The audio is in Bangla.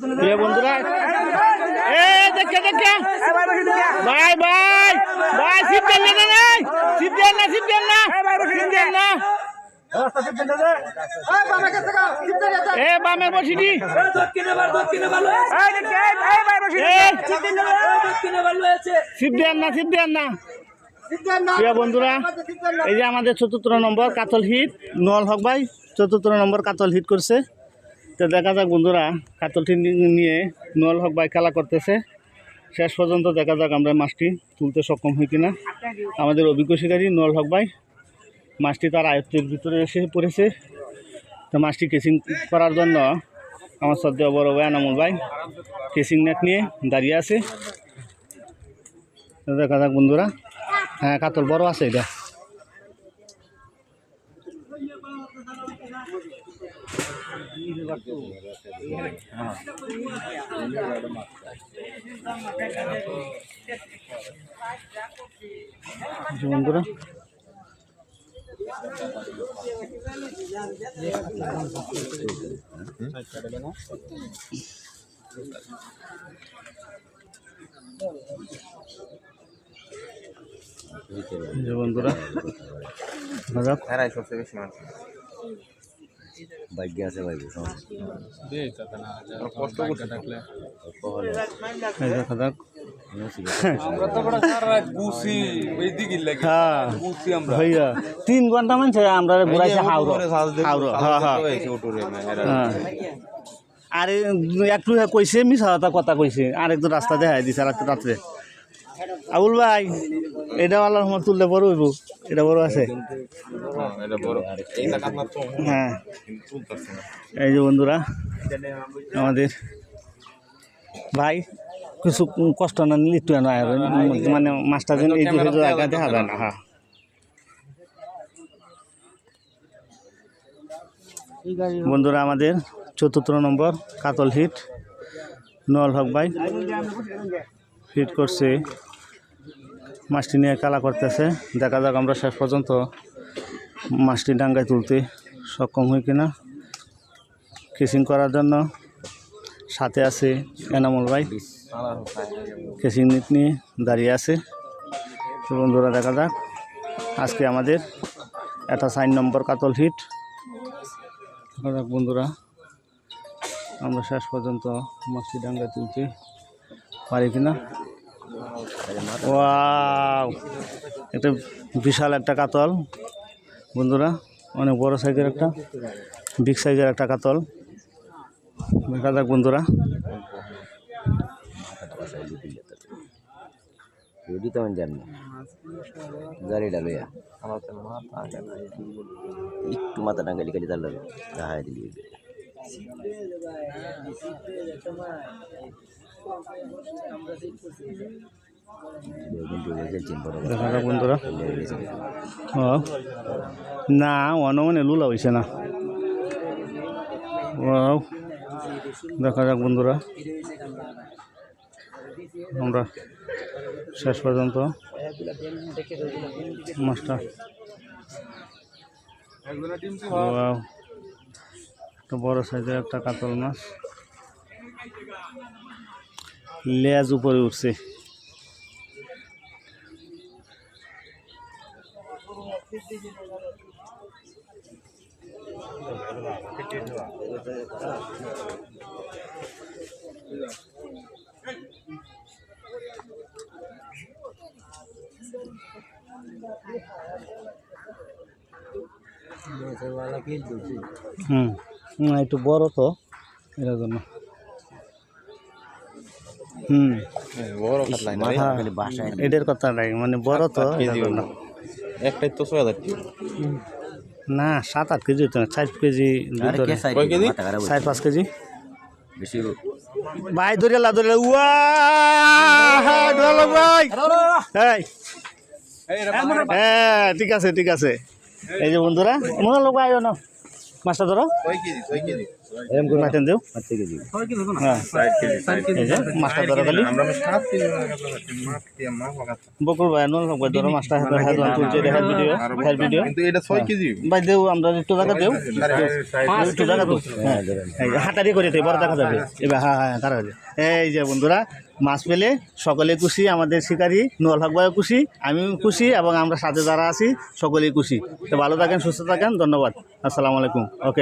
প্রিয় বন্ধুরা এ দেখে দেখে। ভাই ভাই ভাই, সিট দেন না নাই সিট দেন না, সিট দেন না। এ বন্ধুরা, এই যে আমাদের চতুর্থ নম্বর কাতল হিট নোয়াল হক ভাই, চতুর্থ নম্বর কাতল হিট করছে। তো দেখা যাক বন্ধুরা, কাতল হিট নিয়ে নোয়াল হক বাই খেলা করতেছে। শেষ পর্যন্ত দেখা যাক আমরা মাছটি তুলতে সক্ষম হই কিনা। আমাদের অভিজ্ঞ শিকারী নোয়াল হক বাই মাছটি তার আয়ত্তের ভিতরে এসে পড়েছে। তো মাছটি কেসিং করার জন্য আমার শ্রদ্ধেয় বড় ভাই আনামুল ভাই কেসিং নেট নিয়ে দাঁড়িয়ে আছে। দেখা যাক বন্ধুরা। হ্যাঁ কাতল বড় আছে এটা। বন্ধুরা বন্ধুরা। এরাই সবচেয়ে বেশি মাছ ভাগ্য আছে ভাই কষ্ট তিন ঘণ্টা মানছে আমরা ঘুরাইছে হাওড় হাওড় আরে একটু কইছে মিছা কথা কইছে আর একটু রাস্তা দেখাই দিছে রাত্রে রাত্রে আবুল ভাই এটা আল্লাহর তুললে বড় এটা বড় আছে? হ্যাঁ। এই যে বন্ধুরা, আমাদের ভাই, কিছু কষ্ট না নিলে নয় আর মানে মাছটা যেন এই জায়গা দেখা না হ্যাঁ। বন্ধুরা, আমাদের চতুর্থ নম্বর কাতল হিট, নোয়াল হক ভাই। হিট করছে। মাছটি নিয়ে খেলা করতেছে। দেখা যাক আমরা শেষ পর্যন্ত মাছটি ডাঙ্গায় তুলতে সক্ষম হই কিনা। কেসিং করার জন্য সাথে আছে এনামুল ভাই। কেসিং নিট নিয়ে দাঁড়িয়ে আছে। বন্ধুরা, দেখা যাক। আজকে আমাদের একটা সাইন নম্বর কাতল হিট। দেখা যাক বন্ধুরা, আমরা শেষ পর্যন্ত মাছটি ডাঙ্গায় তুলতে পারি কিনা। ওয়াও, একটা বিশাল একটা কাতল। বন্ধুরা, অনেক বড় সাইজের একটা বিগ সাইজের একটা কাতল। দেখা যাক বন্ধুরা। দেখা বন্ধুরা। ও। না অনমনে লুলা হয়েছে না। ও দেখা যাক বন্ধুরা। আমরা শেষ পর্যন্ত মাছটা একটা বড় সাইজের একটা কাতল মাছ। লেজ উপরে উঠছে। হুম। একটু বড় তো এটার জন্য। হুম। হ্যাঁ এটার কথা নাই মানে বড় তো কেজি জন্য। একটাই তো ছয় হাজার না সাত আট কেজি হতো না চার কেজি কেজি? চার পাঁচ কেজি। বেশি ভাই ধরে লা ধরে। উয়া! ভাই! এই। হ্যাঁ ঠিক আছে ঠিক আছে। এই যে বন্ধুরা মনে লোক আইও না মাছটা ধরো। এরকম করে দেও কেজি হ্যাঁ। মাছটা ধরা খালি। বকুর ভাই নন ধরো মাছটা হাতে তুলছে দেখার ভিডিও দেখার ভাই দেও আমরা একটু জায়গা দেও। একটু জায়গা দেও। হ্যাঁ হাতারি করে তো বড় দেখা যাবে। এবার হ্যাঁ হ্যাঁ তারা এই যে বন্ধুরা মাছ পেলে সকলে খুশি, আমাদের শিকারী নোয়াল হক ভাইও খুশি, আমিও খুশি এবং আমরা সাথে যারা আছি, সকলেই খুশি। তো ভালো থাকেন, সুস্থ থাকেন, ধন্যবাদ। আসসালামু আলাইকুম। ওকে